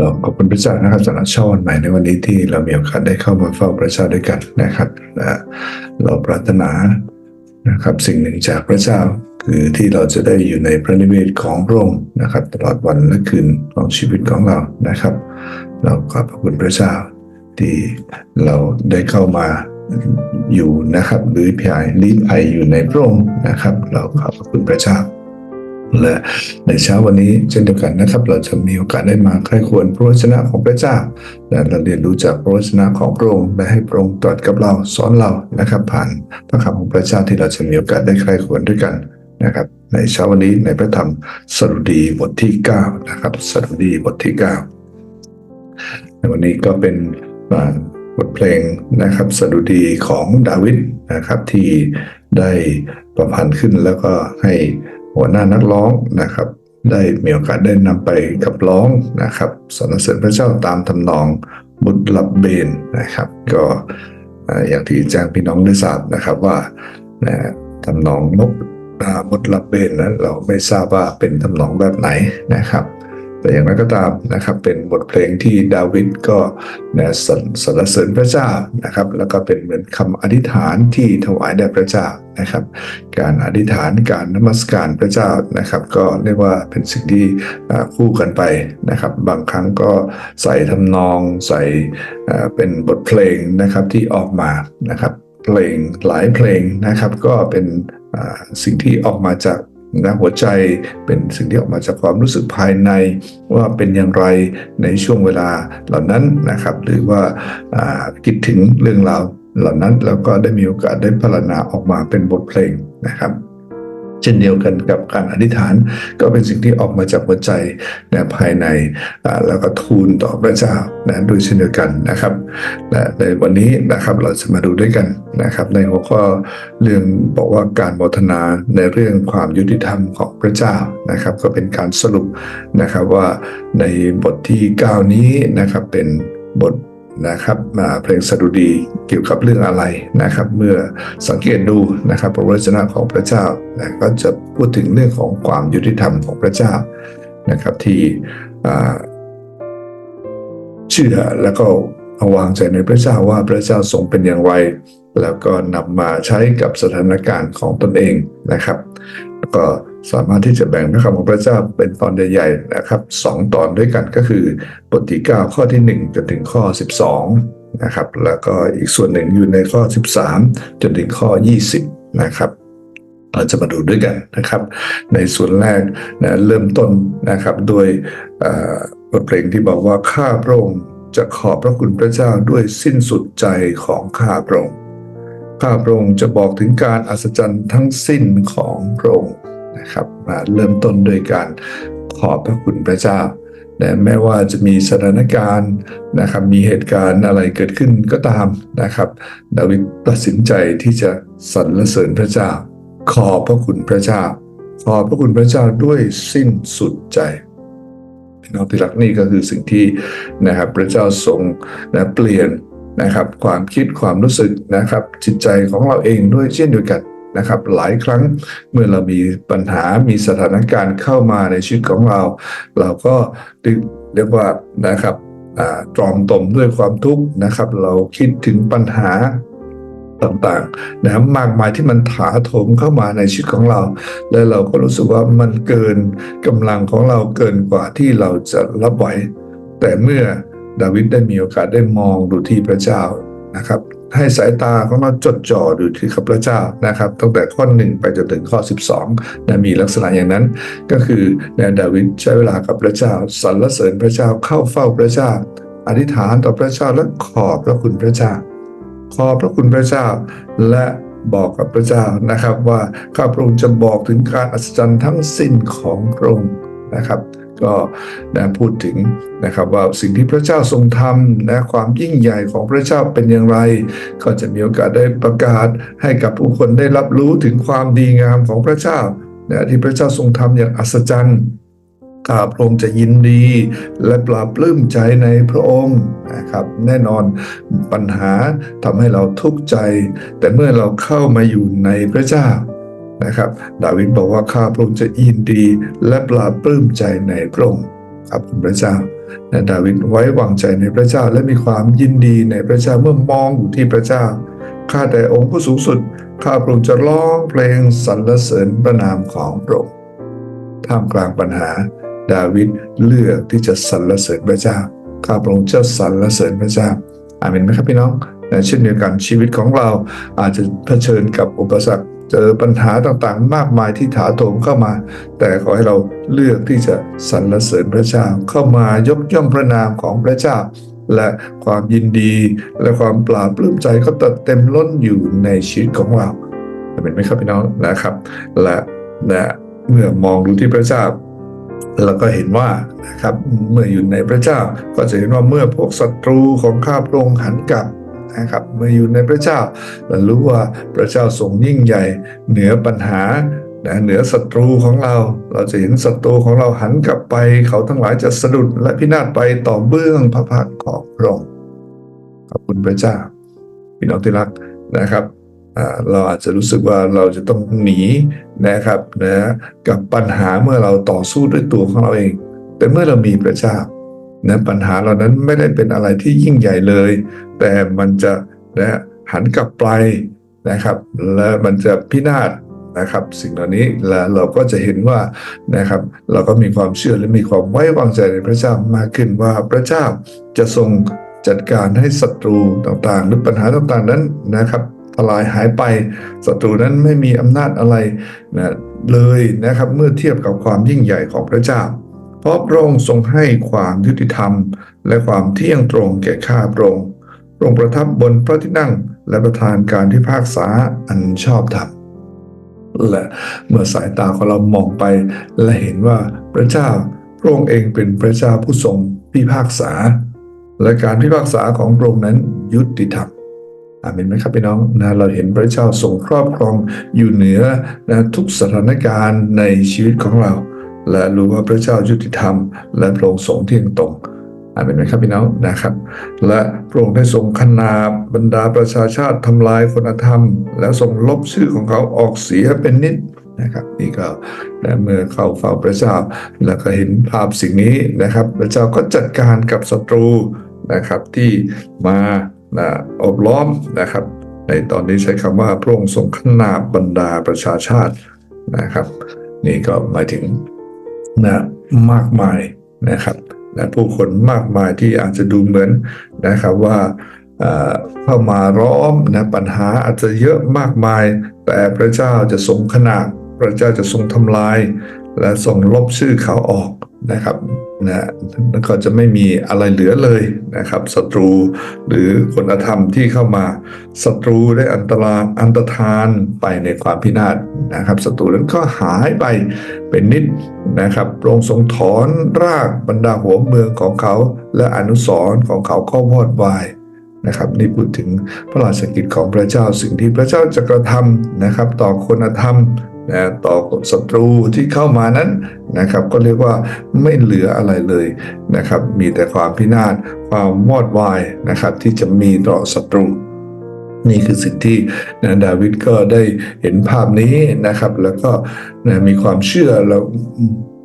เราขอบคุณพระเจ้านะครับสำหรับช้าวันใหม่ในวันนี้ที่เรามีโอกาสได้เข้ามาเฝ้าพระเจ้าด้วยกันนะครับและเราปรารถนานะครับสิ่งหนึ่งจากพระเจ้าคือที่เราจะได้อยู่ในพระนิเวศของพระองค์นะครับ ตลอดวันและคืนของชีวิตของเรานะครับ เราขอบพระคุณพระเจ้าที่เราได้เข้ามาอยู่นะครับหรือพายลีภัยอยู่ในพระองค์นะครับ เราขอบพระคุณพระเจ้า และในเช้าวันนี้เช่นเดียวกันนะครับ เราจะมีโอกาสได้มาใคร่ควรพระวจนะของพระเจ้า และเราเรียนรู้จากพระวจนะของพระองค์และให้พระองค์ตรัสกับเราสอนเรานะครับ ผ่านพระคำของพระเจ้าที่เราจะมีโอกาสได้ใคร่ควรด้วยกันนะครับ ในเช้าวันนี้ในพระธรรมสดุดีบทที่9นะครับสดุดีบทที่9ในวันนี้ก็เป็นบทเพลงนะครับสดุดีของดาวิดนะครับที่ได้ประพันธ์ขึ้นแล้วก็ให้ หัวหน้านักร้องนะครับ ได้มีโอกาสได้นำไปกับร้องนะครับสรรเสริญพระเจ้าตามทำนองบุตรลับเบนนะครับ ก็อย่างที่แจ้งพี่น้องได้ทราบนะครับว่าทำนองนกบุตรลับเบนนั้นเราไม่ทราบว่าเป็นทำนองแบบไหนนะครับ แต่อย่างไรก็ตามนะครับเป็นบทเพลงที่ดาวิดก็นะสรรเสริญพระเจ้านะครับ แล้วก็เป็นเหมือนคำอธิษฐานที่ถวายแด่พระเจ้านะครับ การอธิษฐานการนมัสการพระเจ้านะครับ ก็เรียกว่าเป็นสิ่งที่คู่กันไปนะครับ บางครั้งก็ใส่ทำนองใส่เป็นบทเพลงนะครับที่ออกมานะครับ เพลงหลายเพลงนะครับ ก็เป็นสิ่งที่ออกมาจาก นะหัวใจเป็นสิ่งที่ออกมาจากความรู้สึกภายในว่าเป็นอย่างไรในช่วงเวลาเหล่านั้นนะครับ หรือว่าคิดถึงเรื่องราวเหล่านั้นแล้วก็ได้มีโอกาสได้พัฒนาออกมาเป็นบทเพลงนะครับ เช่นเดียวกันกับการอธิษฐาน ก็เป็นสิ่งที่ออกมาจากหัวใจนะภายในแล้วก็ทูลต่อพระเจ้านะโดยเช่นเดียวกันนะครับและในวันนี้นะครับเราจะมาดูด้วยกันนะครับ ในหัวข้อเรื่องบอกว่าการโมทนาในเรื่องความยุติธรรมของพระเจ้านะครับ ก็เป็นการสรุปนะครับว่าในบทที่ 9 นี้นะครับเป็นบท นะครับเพลงสดุดีเกี่ยวกับเรื่องอะไรนะครับ เมื่อสังเกตดูนะครับพระวจนะของพระเจ้านะก็จะพูดถึงเรื่องของความยุติธรรมของพระเจ้านะครับที่เชื่อแล้วก็วางใจในพระเจ้าว่าพระเจ้าทรงเป็นอย่างไร แล้วก็นำมาใช้กับสถานการณ์ของตนเองนะครับ ก็สามารถที่จะแบ่งพระคำของพระเจ้าเป็นตอนใหญ่ๆนะครับสองตอนด้วยกันก็คือบทที่9ข้อที่ 1 จนถึงข้อ 12นะครับแล้วก็อีกส่วนหนึ่งอยู่ในข้อ 13 จนถึงข้อ 20 นะครับเราจะมาดูด้วยกันนะครับ ในส่วนแรกนะเริ่มต้นนะครับโดยบทเพลงที่บอกว่าข้าพระองค์จะขอบพระคุณพระเจ้าด้วยสิ้นสุดใจของข้าพระองค์ข้าพระองค์จะบอกถึงการอัศจรรย์ทั้งสิ้นของพระองค์ นะครับมาเริ่มต้นโดยการขอบพระคุณพระเจ้านะแม้ว่าจะมีสถานการณ์นะครับมีเหตุการณ์อะไรเกิดขึ้นก็ตามนะครับ ดาวิดตัดสินใจที่จะสรรเสริญพระเจ้า ขอบพระคุณพระเจ้า ขอบพระคุณพระเจ้าด้วยสิ้นสุดใจพี่น้องที่รักนี่ก็คือสิ่งที่นะครับพระเจ้าทรงนะเปลี่ยนนะครับความคิดความรู้สึกนะครับจิตใจของเราเองด้วยเช่นเดียวกัน นะครับหลายครั้งเมื่อเรามีปัญหามีสถานการณ์เข้ามาในชีวิตของเรา เราก็เรียกว่านะครับตรอมตมด้วยความทุกข์นะครับ เราคิดถึงปัญหาต่างๆนะมากมายที่มันถาโถมเข้ามาในชีวิตของเรา และเราก็รู้สึกว่ามันเกินกำลังของเราเกินกว่าที่เราจะรับไหว แต่เมื่อดาวิดได้มีโอกาสได้มองดูที่พระเจ้านะครับ ให้สายตาของเราจดจ่อดูที่ข้าพเจ้านะครับ ตั้งแต่ข้อหนึ่งไปจนถึงข้อ 12นะมีลักษณะอย่างนั้น ก็คือนดาวิดใช้เวลากับพระเจ้าสรรเสริญพระเจ้าเข้าเฝ้าพระเจ้า อธิษฐานต่อพระเจ้าและขอบพระคุณพระเจ้า ขอบพระคุณพระเจ้าและบอกกับพระเจ้านะครับว่าข้าพระองค์จะบอกถึงการอัศจรรย์ทั้งสิ้นของพระองค์นะครับ ก็นะพูดถึงนะครับว่าสิ่งที่พระเจ้าทรงทำนะความยิ่งใหญ่ของพระเจ้าเป็นอย่างไร ก็จะมีโอกาสได้ประกาศให้กับผู้คนได้รับรู้ถึงความดีงามของพระเจ้านะที่พระเจ้าทรงทำอย่างอัศจรรย์ข้าพระองค์จะยินดีและปลาบปลื้มใจในพระองค์นะครับ แน่นอนปัญหาทำให้เราทุกข์ใจ แต่เมื่อเราเข้ามาอยู่ในพระเจ้า นะครับ ดาวิดบอกว่าข้าพระองค์จะยินดีและปลาปลื้มใจในพระองค์ครับคุณพระเจ้านะดาวิดไว้วางใจในพระเจ้าและมีความยินดีในพระเจ้าเมื่อมองอยู่ที่พระเจ้าข้าแต่องค์ผู้สูงสุดข้าพระองค์จะร้องเพลงสรรเสริญพระนามของพระองค์ท่ามกลางปัญหา ดาวิดเลือกที่จะสรรเสริญพระเจ้าข้าพระองค์จะสรรเสริญพระเจ้าอาเมนไหมครับพี่น้องและเช่นเดียวกันชีวิตของเราอาจจะเผชิญกับอุปสรรค เจอปัญหาต่างๆ มากมายที่ถาโถมเข้ามา แต่ขอให้เราเลือกที่จะสรรเสริญพระเจ้าเข้ามายกย่องพระนามของพระเจ้า และความยินดีและความปลาบปลื้มใจก็เต็มล้นอยู่ในชีวิตของเราเห็นไหมครับพี่น้องนะครับ และและเมื่อมองดูที่พระเจ้าเราก็เห็นว่านะครับเมื่ออยู่ในพระเจ้าก็จะเห็นว่าเมื่อพวกศัตรูของข้าพระองค์หันกลับ นะครับเมื่ออยู่ในพระเจ้าเรารู้ว่าพระเจ้าทรงยิ่งใหญ่ เหนือปัญหานะเหนือศัตรูของเรา เราจะเห็นศัตรูของเราหันกลับไป เขาทั้งหลายจะสะดุดและพินาศไปต่อเบื้องพระพักของพระองค์ขอบคุณพระเจ้าพี่น้องที่รักนะครับเราอาจจะรู้สึกว่าเราจะต้องหนีนะครับนะกับปัญหาเมื่อเราต่อสู้ด้วยตัวของเราเอง แต่เมื่อเรามีพระเจ้า นะปัญหาเหล่านั้นไม่ได้เป็นอะไรที่ยิ่งใหญ่เลย แต่มันจะนะหันกลับไปนะครับ และมันจะพินาศนะครับ สิ่งเหล่านี้และเราก็จะเห็นว่านะครับ เราก็มีความเชื่อและมีความไว้วางใจในพระเจ้ามากขึ้นว่าพระเจ้าจะทรงจัดการให้ศัตรูต่างๆ หรือปัญหาต่างๆนั้นนะครับทลายหายไปศัตรูนั้นไม่มีอำนาจอะไรนะเลยนะครับเมื่อเทียบกับความยิ่งใหญ่ของพระเจ้า เพราะพระองค์ทรงให้ความยุติธรรม และความเที่ยงตรงแก่ข้าพระองค์พระองค์ประทับบนพระที่นั่งและประทานการพิพากษาอันชอบธรรมและเมื่อสายตาของเรามองไป และเห็นว่าพระเจ้าพระองค์เองเป็นพระเจ้าผู้ทรงพิพากษา และการพิพากษาของพระองค์นั้นยุติธรรมอาเมนไหมครับพี่น้องนะเราเห็นพระเจ้าทรงครอบครองอยู่เหนือนะทุกสถานการณ์ในชีวิตของเรา และรู้ว่าพระเจ้ายุติธรรม และพระองค์ทรงเที่ยงตรงอาเมนไหมครับพี่น้องนะครับ และพระองค์ได้ทรงขนาบบรรดาประชาชาติทำลายคนธรรม และทรงลบชื่อของเขาออกเสียเป็นนิดนะครับนี่ก็และเมื่อเข้าเฝ้าพระเจ้า แล้วก็เห็นภาพสิ่งนี้นะครับ พระเจ้าก็จัดการกับศัตรูนะครับที่มานะอบล้อมนะครับ ในตอนนี้ใช้คำว่าพระองค์ทรงขนาบบรรดาประชาชาตินะครับ นี่ก็หมายถึง นะมากมายนะครับและผู้คนมากมายที่อาจจะดูเหมือนนะครับว่าเข้ามาร้อมนะปัญหาอาจจะเยอะมากมาย แต่พระเจ้าจะทรงขนาดพระเจ้าจะทรงทำลาย และทรงลบชื่อเขาออก นะครับนะแล้วก็จะไม่มีอะไรเหลือเลยนะครับศัตรูหรือคนธรรมที่เข้ามาศัตรูได้อันตราอันตรธานไปในความพินาศนะครับศัตรูนั้นก็หายไปเป็นนิดนะครับพรงทรงถอนรากบรรดาหัวเมืองของเขา และอนุสรของเขาก็วอดวายนะครับนี่พูดถึงพระราชกิจของพระเจ้าสิ่งที่พระเจ้าจะกระทำนะครับ ต่อคนธรรม นะต่อศัตรูที่เข้ามานั้นนะครับ ก็เรียกว่าไม่เหลืออะไรเลยนะครับ มีแต่ความพินาศความวอดวายนะครับ ที่จะมีต่อศัตรูนี่คือสิ่งที่นะดาวิดก็ได้เห็นภาพนี้นะครับ แล้วก็นะมีความเชื่อแล้ว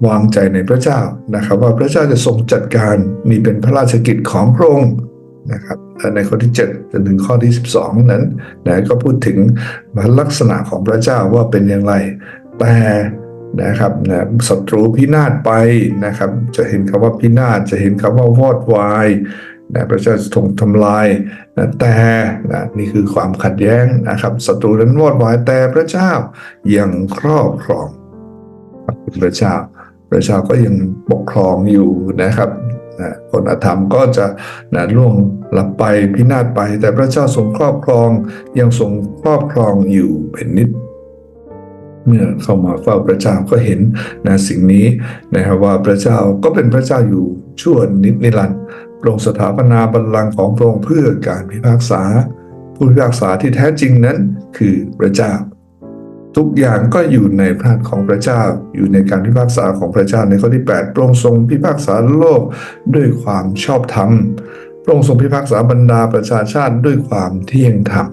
วางใจในพระเจ้านะครับ ว่าพระเจ้าจะทรงจัดการมีเป็นพระราชกิจของพระองค์ นะครับในข้อที่7จนถึงข้อที่ 12 นั้นนะก็พูดถึงลักษณะของพระเจ้าว่าเป็นอย่างไร แต่นะครับนะศัตรูพินาศไปนะครับ จะเห็นคำว่าพินาศจะเห็นคำว่าวอดวายนะพระเจ้าจะทงทำลายนะแต่นะนี่คือความขัดแย้งนะครับศัตรูนั้นวอดวายแต่พระเจ้ายังครอบครองขอบคุณพระเจ้า พระเจ้าก็ยังปกครองอยู่นะครับ นะคนอธรรมก็จะนะล่วงหลับไปพินาศไป แต่พระเจ้าทรงครอบครองยังทรงครอบครองอยู่เป็นนิดเมื่อเข้ามาเฝ้าพระเจ้าก็เห็นนะสิ่งนี้นะครับว่าพระเจ้าก็เป็นพระเจ้าอยู่ชั่วนิดนิรันดร์พระองค์สถาปนาบัลลังก์ของพระองค์เพื่อการพิพากษา ผู้พิพากษาที่แท้จริงนั้นคือพระเจ้า ทุกอย่างก็อยู่ในพระหัตถ์ของพระเจ้า อยู่ในการพิพากษาของพระเจ้าในข้อที่ 8 พระองค์ทรงพิพากษาโลกด้วยความชอบธรรม พระองค์ทรงพิพากษาบรรดาประชาชาติด้วยความเที่ยงธรรม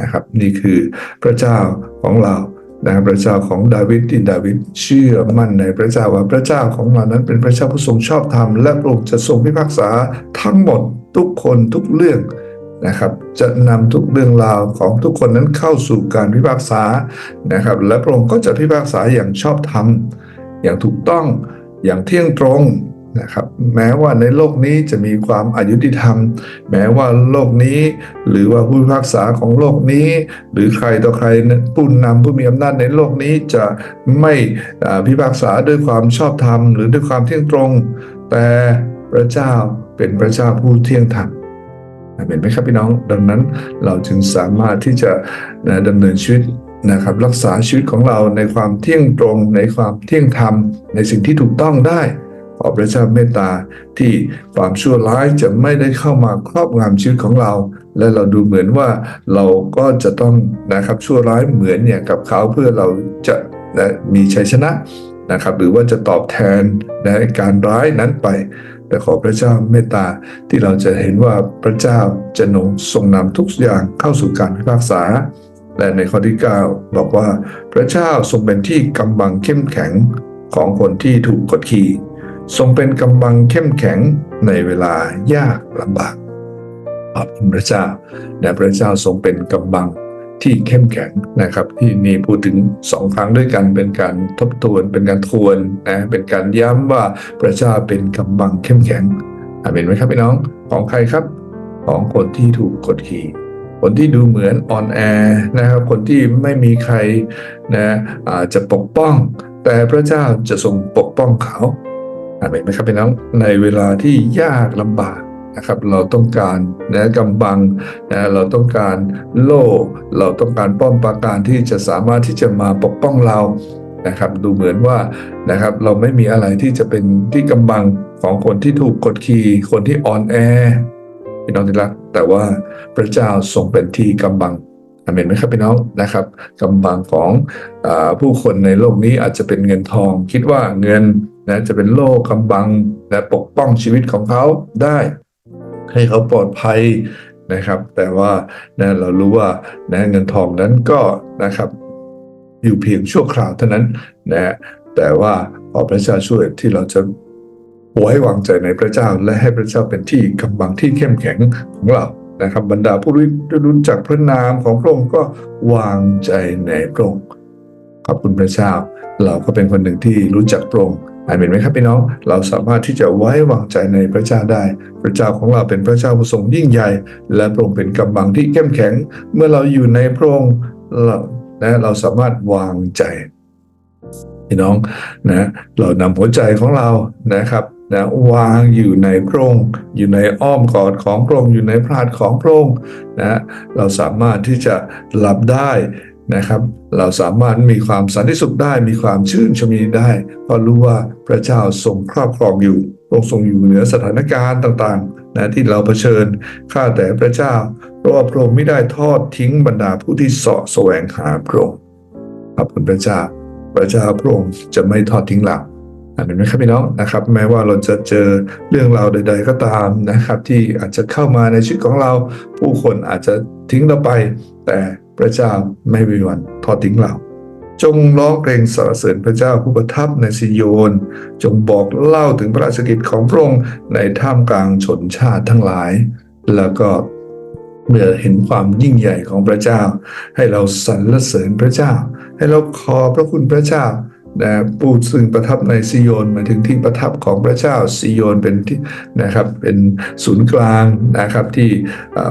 นะครับ นี่คือพระเจ้าของเรานะครับพระเจ้าของดาวิดที่ดาวิดเชื่อมั่นในพระเจ้าว่าพระเจ้าของเรานั้นเป็นพระเจ้าผู้ทรงชอบธรรมและพระองค์จะทรงพิพากษาทั้งหมดทุกคนทุกเรื่อง นะครับ จะนำทุกเรื่องราวของทุกคนนั้นเข้าสู่การพิพากษานะครับ และพระองค์ก็จะพิพากษาอย่างชอบธรรม อย่างถูกต้องอย่างเที่ยงตรงนะครับแม้ว่าในโลกนี้จะมีความอายุติธรรม แม้ว่าโลกนี้ หรือว่าผู้พิพากษาของโลกนี้ หรือใครต่อใครผู้นำผู้มีอำนาจในโลกนี้จะไม่พิพากษาด้วยความชอบธรรม หรือด้วยความเที่ยงตรง แต่พระเจ้าเป็นพระเจ้าผู้เที่ยงธรรม เห็นไหมครับพี่น้อง ดังนั้นเราจึงสามารถที่จะนะดำเนินชีวิตนะครับรักษาชีวิตของเราในความเที่ยงตรง ในความเที่ยงธรรม ในสิ่งที่ถูกต้องได้ขอพระเจ้าเมตตาที่ความชั่วร้ายจะไม่ได้เข้ามาครอบงำชีวิตของเรา และเราดูเหมือนว่าเราก็จะต้องนะครับชั่วร้ายเหมือนเนี่ยกับเขาเพื่อเราจะนะมีชัยชนะนะครับ หรือว่าจะตอบแทนในการร้ายนั้นไป แต่ขอพระเจ้าเมตตาที่เราจะเห็นว่าพระเจ้าจะนงทรงนำทุกอย่างเข้าสู่การพิพากษา และในข้อที่ 9 บอกว่าพระเจ้าทรงเป็นที่กำบังเข้มแข็งของคนที่ถูกกดขี่ ทรงเป็นกำบังเข้มแข็งในเวลายากลำบากขอบคุณพระเจ้าและพระเจ้าทรงเป็นกำบัง ที่เข้มแข็งนะครับ ที่นี่พูดถึงสองครั้งด้วยกันเป็นการทบทวน เป็นการทวนนะเป็นการย้ำว่าพระเจ้าเป็นกำบังเข้มแข็งอาเมนไหมครับพี่น้องของใครครับ ของคนที่ถูกกดขี่คนที่ดูเหมือนอ่อนแอนะครับ คนที่ไม่มีใครนะอาจจะปกป้อง แต่พระเจ้าจะทรงปกป้องเขาอาเมนไหมครับพี่น้องในเวลาที่ยากลำบาก นะครับเราต้องการนะกำบังนะเราต้องการโล่ เราต้องการป้อมปราการที่จะสามารถที่จะมาปกป้องเรานะครับดูเหมือนว่านะครับเราไม่มีอะไรที่จะเป็นที่กำบังของคนที่ถูกกดขี่คนที่อ่อนแอพี่น้องที่รักแต่ว่าพระเจ้าทรงเป็นที่กำบังอเมนไหมครับพี่น้องนะครับกำบังของอผู้คนในโลกนี้อาจจะเป็นเงินทอง คิดว่าเงินนะจะเป็นโล่กำบังและปกป้องชีวิตของเขาได้ ให้เขาปลอดภัยนะครับ แต่ว่านะเรารู้ว่านะเงินทองนั้นก็นะครับ อยู่เพียงชั่วคราวเท่านั้นนะแต่ว่าขอพระเจ้าช่วยที่เราจะไว้วางใจในพระเจ้าและให้พระเจ้าเป็นที่กำบังที่เข้มแข็งของเรานะครับบรรดาผู้รู้จักพระนามของพระองค์ก็วางใจในพระองค์ขอบคุณพระเจ้า เราก็เป็นคนหนึ่งที่รู้จักพระองค์ อาเมนไหมครับพี่น้อง เราสามารถที่จะไว้วางใจในพระเจ้าได้ พระเจ้าของเราเป็นพระเจ้าผู้ทรงยิ่งใหญ่ และพระองค์เป็นกำบังที่เข้มแข็ง เมื่อเราอยู่ในพระองค์เรานะเราสามารถวางใจพี่น้องนะเรานำหัวใจของเรานะครับนะวางอยู่ในพระองค์อยู่ในอ้อมกอดของพระองค์อยู่ในพระหัตถ์ของพระองค์นะเราสามารถที่จะหลับได้ นะครับ เราสามารถมีความสันติสุขได้มีความชื่นชมยินดีได้เพราะรู้ว่าพระเจ้าทรงครอบครองอยู่พรงทรงอยู่เหนือสถานการณ์ต่างๆนะที่เราเผชิญข้าแต่พระเจ้าเพราะว่าพระองค์ไม่ได้ทอดทิ้งบรรดาผู้ที่เสาะแสวงหาพระองค์ขอบคุณพระเจ้า พระเจ้าพระองค์จะไม่ทอดทิ้งเราเห็นไหมครับพี่น้องนะครับ แม้ว่าเราจะเจอเรื่องราวใด ๆ ก็ตามนะครับ ที่อาจจะเข้ามาในชีวิตของเรา ผู้คนอาจจะทิ้งเราไป แต่ พระเจ้าไม่มีวันทอดทิ้งเรา จงร้องเพลงสรรเสริญพระเจ้าผู้ประทับในซิโยน จงบอกเล่าถึงพระราชกิจของพระองค์ในท่ามกลางชนชาติทั้งหลาย แล้วก็เมื่อเห็นความยิ่งใหญ่ของพระเจ้า ให้เราสรรเสริญพระเจ้า ให้เราขอพระคุณพระเจ้า นะผู้ซึ่งประทับในซิโยนหมายถึงที่ประทับของพระเจ้าซิโยนเป็นที่นะครับเป็นศูนย์กลางนะครับที่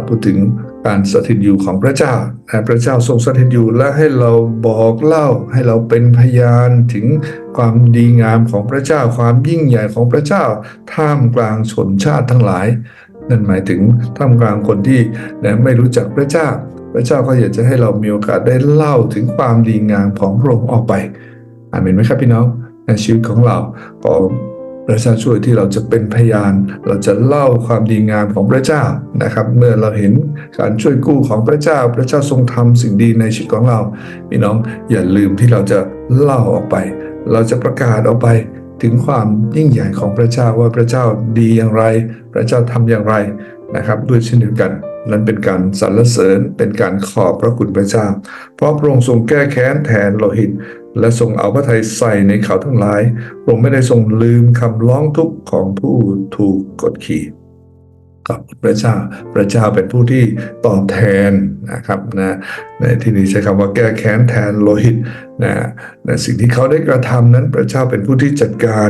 พูดถึงการสถิตอยู่ของพระเจ้านะพระเจ้าทรงสถิตอยู่และให้เราบอกเล่าให้เราเป็นพยานถึงความดีงามของพระเจ้า ความยิ่งใหญ่ของพระเจ้า ท่ามกลางชนชาติทั้งหลาย นั่นหมายถึงท่ามกลางคนที่นะไม่รู้จักพระเจ้า พระเจ้าก็อยากจะให้เรามีโอกาสได้เล่าถึงความดีงามของพระองค์ออกไป อาเมนไหมครับพี่น้องในชีวิตของเราขอพระเจ้าช่วยที่เราจะเป็นพยาน เราจะเล่าความดีงามของพระเจ้านะครับ เมื่อเราเห็นการช่วยกู้ของพระเจ้า พระเจ้าทรงทำสิ่งดีในชีวิตของเราพี่น้องอย่าลืมที่เราจะเล่าออกไป เราจะประกาศออกไป ถึงความยิ่งใหญ่ของพระเจ้าว่าพระเจ้าดีอย่างไร พระเจ้าทำอย่างไรนะครับด้วยเช่นเดียวกันนั้นเป็นการสรรเสริญเป็นการขอบพระคุณพระเจ้า เพราะพระองค์ทรงแก้แค้นแทนโลหิต และทรงเอาพระทัยใส่ในเขาทั้งหลายพระองค์ไม่ได้ทรงลืมคำร้องทุกข์ของผู้ถูกกดขี่ ขอบคุณพระเจ้า พระเจ้าเป็นผู้ที่ตอบแทนนะครับนะในที่นี้ใช้คำว่าแก้แค้นแทนโลหิตนะนะสิ่งที่เขาได้กระทำนั้นพระเจ้าเป็นผู้ที่จัดการ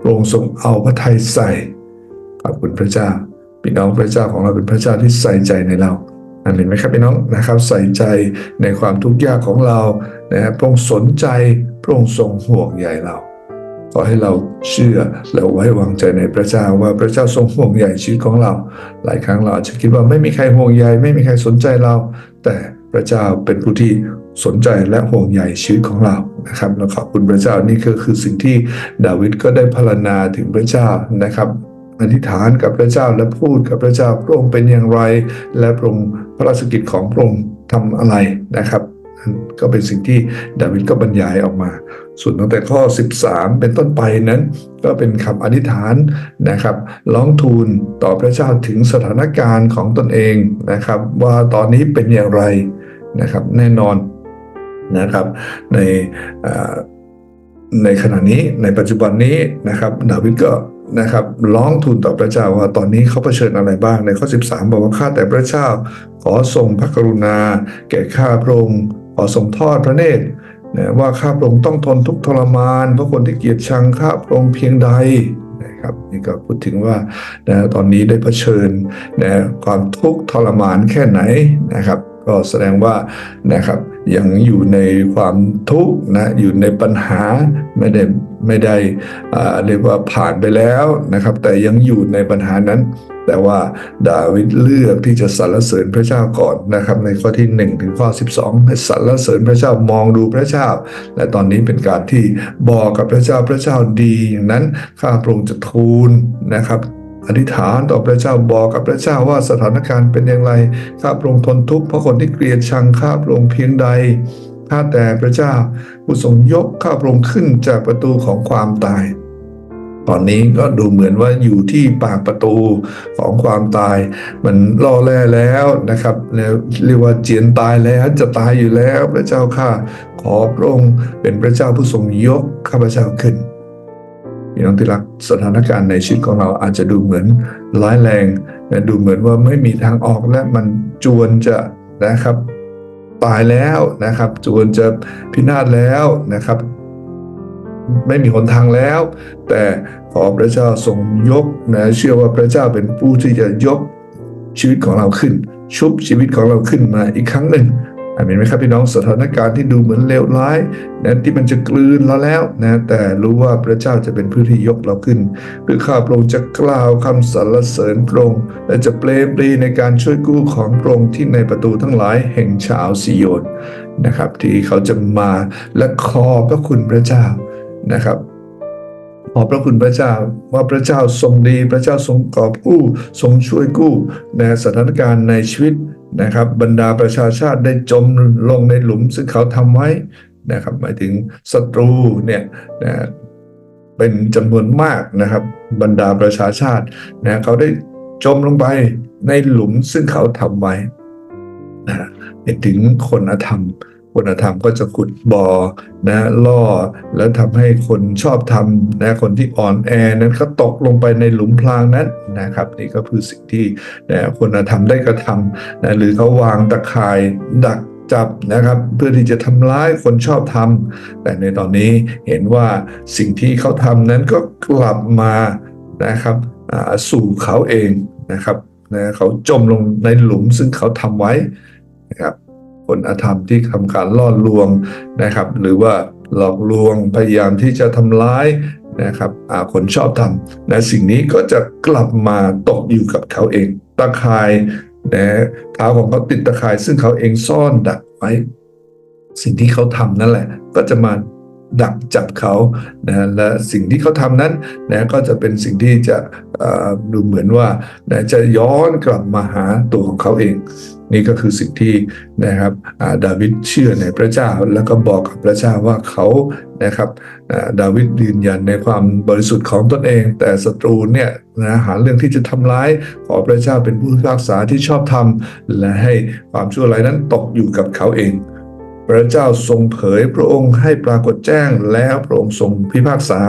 พรงทรงเอาพระทัยใส่ขอบคุณพระเจ้าพี่น้องพระเจ้าของเราเป็นพระเจ้าที่ใส่ใจในเราอันเห็นไหมครับพี่น้องนะครับ ใส่ใจในความทุกข์ยากของเรานะพระองค์สนใจพระองค์ทรงห่วงใยเรา ขอให้เราเชื่อและไว้วางใจในพระเจ้าว่าพระเจ้าทรงห่วงใยชีวิตของเรา หลายครั้งเราอาจจะคิดว่าไม่มีใครห่วงใยไม่มีใครสนใจเรา แต่พระเจ้าเป็นผู้ที่สนใจและห่วงใยชีวิตของเรานะครับเราขอบคุณพระเจ้านี่ก็คือสิ่งที่ดาวิดก็ได้พรรณนาถึงพระเจ้านะครับอธิษฐานกับพระเจ้าและพูดกับพระเจ้าพระองค์เป็นอย่างไร และพระองค์พระราชกิจของพระองค์ทำอะไรนะครับ ก็เป็นสิ่งที่ดาวิดก็บรรยายออกมา ส่วนตั้งแต่ข้อ 13 เป็นต้นไปนั้น ก็เป็นคำอธิษฐานนะครับร้องทูลต่อพระเจ้าถึงสถานการณ์ของตนเองนะครับ ว่าตอนนี้เป็นอย่างไรนะครับ แน่นอนนะครับ ในในขณะนี้ในปัจจุบันนี้นะครับดาวิดก็นะครับร้องทูลต่อพระเจ้าว่าตอนนี้เขาเผชิญอะไรบ้างในข้อ 13 บอกว่าข้าแต่พระเจ้า ขอทรงพระกรุณา แก่ข้าพระองค์ขอทรงทอดพระเนตร ว่าข้าพระองค์ต้องทนทุกทรมานเพราะคนที่เกลียดชังข้าพระองค์เพียงใดนะครับนี่ก็พูดถึงว่านะตอนนี้ได้เผชิญนะความทุกข์ทรมานแค่ไหนนะครับ ก็แสดงว่านะครับยังอยู่ในความทุกข์นะอยู่ในปัญหาไม่ได้ไม่ได้เรียกว่าผ่านไปแล้วนะครับ แต่ยังอยู่ในปัญหานั้น แต่ว่าดาวิดเลือกที่จะสรรเสริญพระเจ้าก่อนนะครับ ในข้อที่1ถึงข้อ12ให้สรรเสริญพระเจ้ามองดูพระเจ้า และตอนนี้เป็นการที่บอกกับพระเจ้าพระเจ้าดีอย่างนั้นข้าพระองค์จะทูลนะครับอธิษฐานต่อพระเจ้าบอกกับพระเจ้าว่าสถานการณ์เป็นอย่างไร ข้าพระองค์ทนทุกข์เพราะคนที่เกลียดชังข้าพระองค์เพียงใด ข้าแต่พระเจ้าผู้ทรงยกข้าพระองค์ขึ้นจากประตูของความตาย ตอนนี้ก็ดูเหมือนว่าอยู่ที่ปากประตูของความตาย มันล่อแร่แล้วนะครับแล้วเรียกว่าเจียนตายแล้วจะตายอยู่แล้วพระเจ้าข้าขอพระองค์เป็นพระเจ้าผู้ทรงยกข้าพเจ้าขึ้นพี่น้องที่รักสถานการณ์ในชีวิตของเราอาจจะดูเหมือนร้ายแรงดูเหมือนว่าไม่มีทางออกและมันจวนจะนะครับตายแล้วนะครับ จวนจะพินาศแล้วนะครับ ไม่มีหนทางแล้ว แต่ขอพระเจ้าทรงยกนะเชื่อว่าพระเจ้าเป็นผู้ที่จะยกชีวิตของเราขึ้น ชุบชีวิตของเราขึ้นมาอีกครั้งหนึ่งเห็นไหมครับพี่น้องสถานการณ์ที่ดูเหมือนเลวร้ายนะที่มันจะกลืนเราแล้วนะแต่รู้ว่าพระเจ้าจะเป็นผู้ที่ยกเราขึ้นเพื่อข้าพระองค์จะกล่าวคำสรรเสริญพระองค์และจะเปลปรีในการช่วยกู้ของพระองค์ที่ในประตูทั้งหลายแห่งชาวซิโยนนะครับ ที่เขาจะมาและขอบพระคุณพระเจ้า นะครับขอบพระคุณพระเจ้าว่าพระเจ้าทรงดีพระเจ้าทรงกอบกู้ ทรงช่วยกู้ในสถานการณ์ในชีวิตนะครับ บรรดาประชาชาติได้จมลงในหลุมซึ่งเขาทำไว้นะครับ หมายถึงศัตรูเนี่ยนะเป็นจำนวนมากนะครับ บรรดาประชาชาตินะเขาได้จมลงไปในหลุมซึ่งเขาทำไว้นะเห็นถึงคนธรรม คุณธรรมก็จะขุดบ่อนะล่อแล้วทำให้คนชอบทำนะคนที่อ่อนแอนั้นก็ตกลงไปในหลุมพรางนั้นนะครับ นี่ก็คือสิ่งที่นะคุณธรรมได้กระทำนะหรือเขาวางตะข่ายดักจับนะครับเพื่อที่จะทำร้ายคนชอบทำแต่ในตอนนี้เห็นว่าสิ่งที่เขาทำนั้นก็กลับมานะครับสู่เขาเองนะครับนะเขาจมลงในหลุมซึ่งเขาทำไว้นะครับ ผลอธรรมที่ทำการล่อลวงนะครับ หรือว่าหลอกลวงพยายามที่จะทำร้ายนะครับคนชอบทำนะสิ่งนี้ก็จะกลับมาตกอยู่กับเขาเองตะข่ายนะเท้าของเขาติดตะข่ายซึ่งเขาเองซ่อนดักไว้ สิ่งที่เขาทำนั่นแหละ ก็จะมา ดักจับเขานะและสิ่งที่เขาทำนั้นนะก็จะเป็นสิ่งที่จะดูเหมือนว่านะจะย้อนกลับมาหาตัวของเขาเอง นี่ก็คือสิ่งที่นะครับาดาวิดเชื่อในพระเจ้าแล้วก็บอกกับพระเจ้าว่าเขานะครับาดาวิดยืนยันในความบริสุทธิ์ของตนเอง แต่ศัตรูเนี่ยนะหาเรื่องที่จะทำร้ายขอพระเจ้าเป็นผู้พิพากษาที่ชอบธรรมและให้ความชั่วร้ายนั้นตกอยู่กับเขาเอง พระเจ้าทรงเผยพระองค์ให้ปรากฏแจ้งแล้วพระองค์ทรงพิพากษา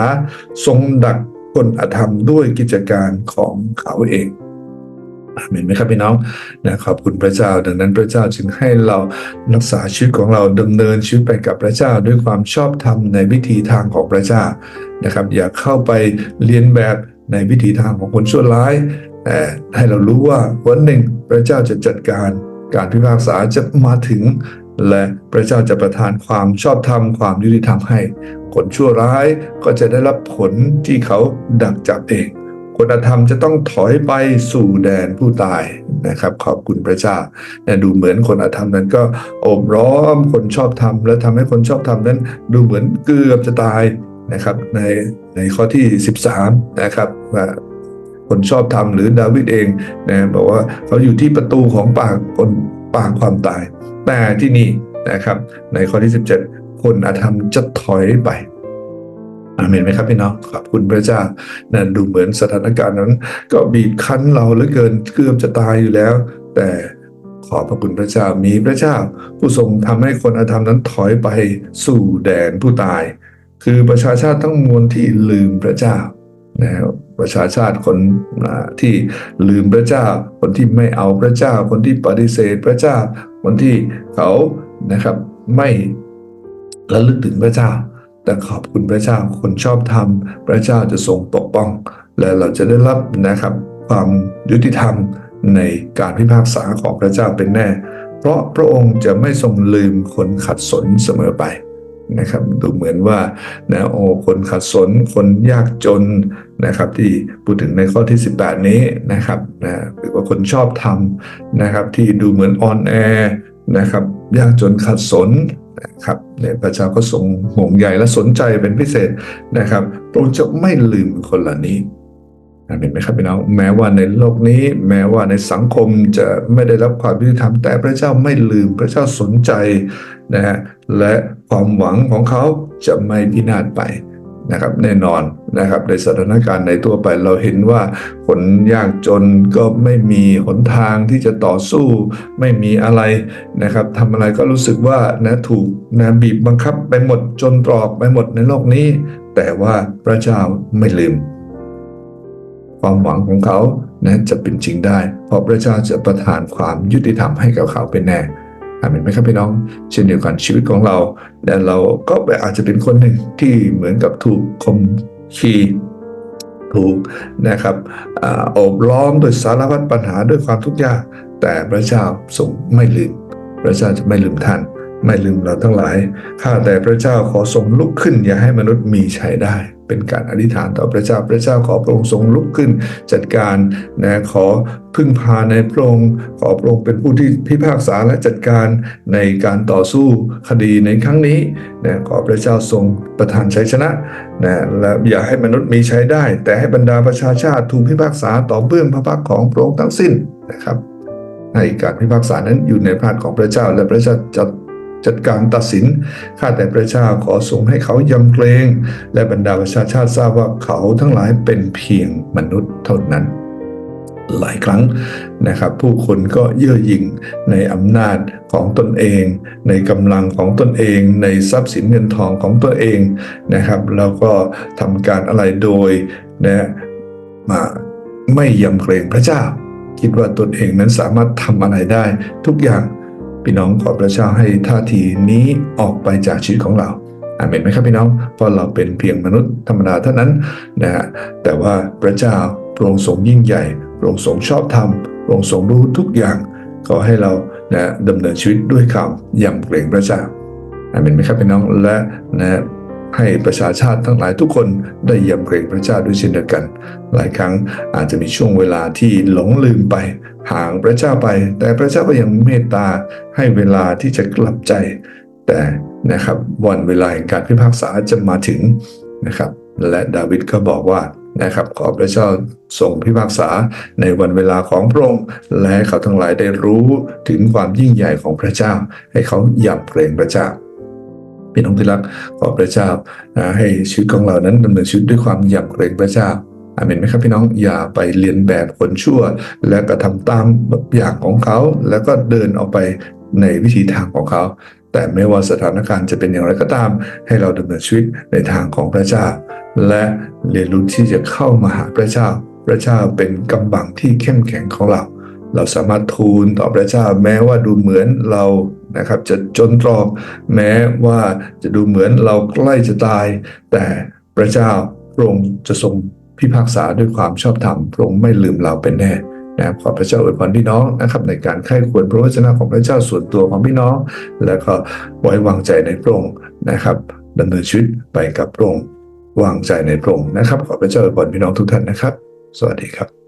ทรงดักคนอธรรมด้วยกิจการของเขาเองอาเมนไหมครับพี่น้องนะขอบคุณพระเจ้า ดังนั้นพระเจ้าจึงให้เรารักษาชีวิตของเราดำเนินชีวิตไปกับพระเจ้า ด้วยความชอบธรรมในวิธีทางของพระเจ้านะครับ อย่าเข้าไปเลียนแบบในวิธีทางของคนชั่วร้ายแต่ให้เรารู้ว่าวันหนึ่งพระเจ้าจะจัดการการพิพากษาจะมาถึง และพระเจ้าจะประทานความชอบธรรมความยุติธรรมให้ คนชั่วร้ายก็จะได้รับผลที่เขาดักจับเอง คนธรรมจะต้องถอยไปสู่แดนผู้ตายนะครับ ขอบคุณพระเจ้าแต่ยดูเหมือนคนอธรรมนั้นก็โอบล้อมคนชอบธรรม และทำให้คนชอบธรรมนั้น ดูเหมือนเกือบจะตายนะครับ ในในข้อที่ 13 นะครับว่าคนชอบธรรมหรือดาวิดเองนะบอกว่าเขาอยู่ที่ประตูของปากคน ปางความตาย แต่ที่นี่นะครับ ในข้อที่ 17 คนอาธรรมจะถอยไปอาเมนไหมครับพี่น้องขอบคุณพระเจ้านะดูเหมือนสถานการณ์นั้น ก็บีบคั้นเราเหลือเกินเกือบจะตายอยู่แล้ว แต่ขอบพระคุณพระเจ้ามีพระเจ้า ผู้ทรงทำให้คนอาธรรมนั้นถอยไปสู่แดนผู้ตาย คือประชาชาติทั้งมวลที่ลืมพระเจ้า นะครับประชาชาติคนที่ลืมพระเจ้า คนที่ไม่เอาพระเจ้า คนที่ปฏิเสธพระเจ้า คนที่เขานะครับไม่ระลึกถึงพระเจ้า แต่ขอบคุณพระเจ้า คนชอบธรรม พระเจ้าจะทรงปกป้อง และเราจะได้รับนะครับความยุติธรรมในการพิพากษาของพระเจ้าเป็นแน่ เพราะพระองค์จะไม่ทรงลืมคนขัดสนเสมอไป นะครับดูเหมือนว่านะโอ้คนขัดสนคนยากจนนะครับ ที่พูดถึงในข้อที่ 18 นี้นะครับนะหรือว่าคนชอบทำนะครับ ที่ดูเหมือนออนแอนะครับยากจนขัดสนนะครับเนี่ยพระเจ้าก็ทรงห่วงใยและสนใจเป็นพิเศษนะครับพระองค์จะไม่ลืมคนเหล่านี้ เห็นไหมครับพี่น้องแม้ว่าในโลกนี้ แม้ว่าในสังคมจะไม่ได้รับความยุติธรรมแต่พระเจ้าไม่ลืมพระเจ้าสนใจนะฮะและความหวังของเขาจะไม่พินาศไปนะครับแน่นอนนะครับในสถานการณ์ในตัวไปเราเห็นว่าคนยากจนก็ไม่มีหนทางที่จะต่อสู้ ไม่มีอะไรนะครับทำอะไรก็รู้สึกว่านะถูกนะบีบบังคับไปหมดจนตรอกไปหมดในโลกนี้ แต่ว่าพระเจ้าไม่ลืม ความหวังของเขานะจะเป็นจริงได้ เพราะพระเจ้าจะประทานความยุติธรรมให้กับเขาเป็นแน่อาเมนไหมครับพี่น้อง เช่นเดียวกันชีวิตของเราและเราก็อาจจะเป็นคนหนึ่งที่เหมือนกับถูกคมขีถูกนะครับโอบล้อมด้วยสารพัดปัญหาด้วยความทุกข์ยาก แต่พระเจ้าทรงไม่ลืม พระเจ้าจะไม่ลืมท่าน ไม่ลืมเราทั้งหลาย ข้าแต่พระเจ้าขอทรงลุกขึ้น อย่าให้มนุษย์มีชัยได้ เป็นการอธิษฐานต่อพระเจ้า พระเจ้าขอพระองค์ทรงลุกขึ้น จัดการนะขอพึ่งพาในพระองค์ขอพระองค์เป็นผู้ที่พิพากษาและจัดการในการต่อสู้คดีในครั้งนี้นะขอพระเจ้าทรงประทานชัยชนะนะและอย่าให้มนุษย์มีใชัยได้ แต่ให้บรรดาประชาชาติถูกพิพากษาต่อเบื้องพระพักของพระองค์ทั้งสิ้นนะครับให้การพิพากษานั้นอยู่ในพระหัตถ์ของพระเจ้าและพระเจ้าจะ จัดการตัดสิน ข้าแต่พระเจ้าขอทรงให้เขายำเกรง และบรรดาประชาชาติทราบว่าเขาทั้งหลายเป็นเพียงมนุษย์เท่านั้น หลายครั้งนะครับ ผู้คนก็เย่อหยิ่งในอำนาจของตนเอง ในกำลังของตนเอง ในทรัพย์สินเงินทองของตนเองนะครับ แล้วก็ทำการอะไรโดยนะมาไม่ยำเกรงพระเจ้า คิดว่าตนเองนั้นสามารถทำอะไรได้ทุกอย่าง พี่น้องขอพระเจ้าให้ท่าทีนี้ออกไปจากชีวิตของเราอาเมนไหมครับพี่น้องเพราะเราเป็นเพียงมนุษย์ธรรมดาเท่านั้นนะฮะแต่ว่าพระเจ้าพระองค์ทรงยิ่งใหญ่พระองค์ทรงชอบธรรมพระองค์ทรงรู้ทุกอย่างขอให้เรานะดำเนินชีวิตด้วยคำยำเกรงพระเจ้าอาเมนไหมครับพี่น้องและนะให้ประชาชาติทั้งหลายทุกคนได้ยำเกรงพระเจ้าด้วยเช่นเดียวกัน หลายครั้งอาจจะมีช่วงเวลาที่หลงลืมไป ห่างพระเจ้าไป แต่พระเจ้าก็ยังเมตตาให้เวลาที่จะกลับใจ แต่นะครับวันเวลาแห่งการพิพากษาจะมาถึงนะครับ และดาวิดก็บอกว่านะครับขอพระเจ้าทรงพิพากษาในวันเวลาของพระองค์และเขาทั้งหลายได้รู้ถึงความยิ่งใหญ่ของพระเจ้า ให้เขาหยำเกรงพระเจ้าพี่น้องที่รักขอพระเจ้าให้ชีวิตของเรานั้นดำเนินชีวิตด้วยความหยำเกรงพระเจ้า เมนไหมครับพี่น้องอย่าไปเรียนแบบคนชั่ว และกระทำตามแบบอย่างของเขา แล้วก็เดินออกไปในวิธีทางของเขา แต่ไม่ว่าสถานการณ์จะเป็นอย่างไรก็ตาม ให้เราดำเนินชีวิตในทางของพระเจ้า และเรียนรู้ที่จะเข้ามาหาพระเจ้า พระเจ้าเป็นกำบังที่เข้มแข็งของเราเราสามารถทูลต่อพระเจ้าแม้ว่าดูเหมือนเรานะครับ จะจนตรอกแม้ว่าจะดูเหมือนเราใกล้จะตาย แต่พระเจ้าพระองค์จะทรง พิพากษาด้วยความชอบธรรมพระองค์ไม่ลืมเราเป็นแน่นะครับขอพระเจ้าอวยพรพี่น้องนะครับในการไข้ควรพระวจนะของพระเจ้าส่วนตัวของพี่น้อง และก็ไว้วางใจในพระองค์นะครับดำเนินชีวิตไปกับพระองค์วางใจในพระองค์นะครับ ขอพระเจ้าอวยพรพี่น้องทุกท่านนะครับ สวัสดีครับ